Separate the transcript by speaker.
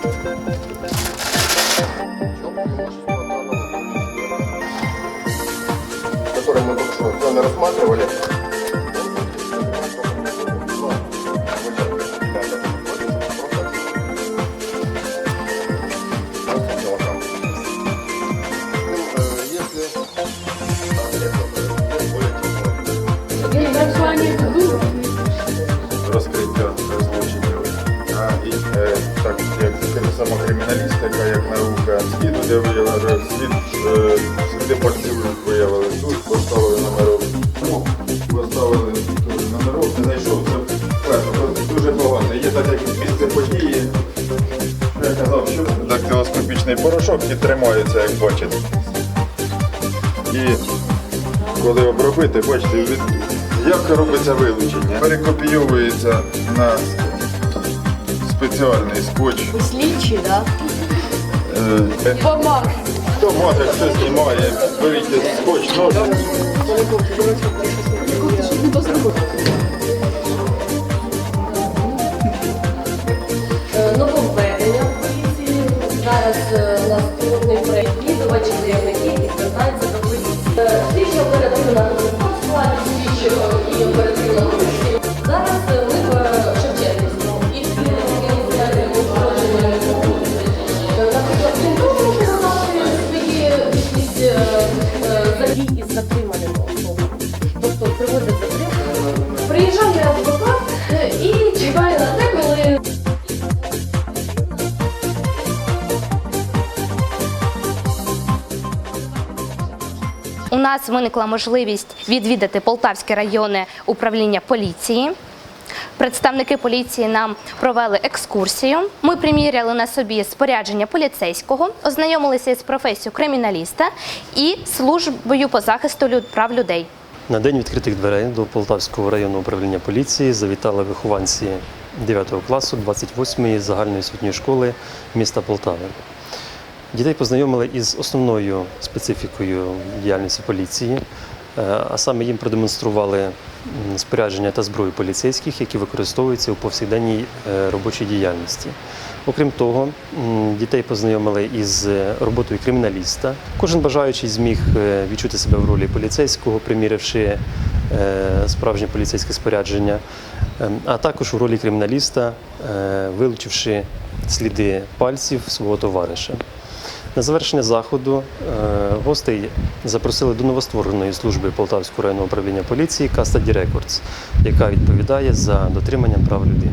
Speaker 1: Которые мы только что с вами рассматривали. Сама криміналістика, як наука сліду, де виявили е, сліди пальців виявили тут, поставили номерок. Ну, поставили номерок, не знайшов. Це дуже погано. Є так, як місце події. Я казав, що дактилоскопічний порошок і тримається, як бачите. І коли обробити, бачите, від... як робиться вилучення. Перекопійовується на спеціальний скотч.
Speaker 2: Слідчі, так?
Speaker 1: Е,
Speaker 2: Помаг.
Speaker 1: Хто може, хто знімає, беріть скотч, ножниці.
Speaker 2: У нас
Speaker 3: виникла можливість відвідати Полтавське районне управління поліції. Представники поліції нам провели екскурсію. Ми приміряли на собі спорядження поліцейського, ознайомилися з професією криміналіста і службою по захисту прав людей.
Speaker 4: На день відкритих дверей до Полтавського районного управління поліції завітали вихованці 9 класу 28-ї загальної освітньої школи міста Полтави. Дітей познайомили із основною специфікою діяльності поліції, е, а саме їм продемонстрували спорядження та зброю поліцейських, які використовуються у повсякденній е, робочій діяльності. Окрім того, дітей познайомили із е, роботою криміналіста. Кожен бажаючий зміг відчути себе в ролі поліцейського, приміривши справжнє поліцейське спорядження, Ем, а також у ролі криміналіста, вилучивши сліди пальців свого товариша. На завершення заходу е, гостей запросили до новоствореної служби Полтавського районного управління поліції Каста Records, яка відповідає за дотриманням прав людини.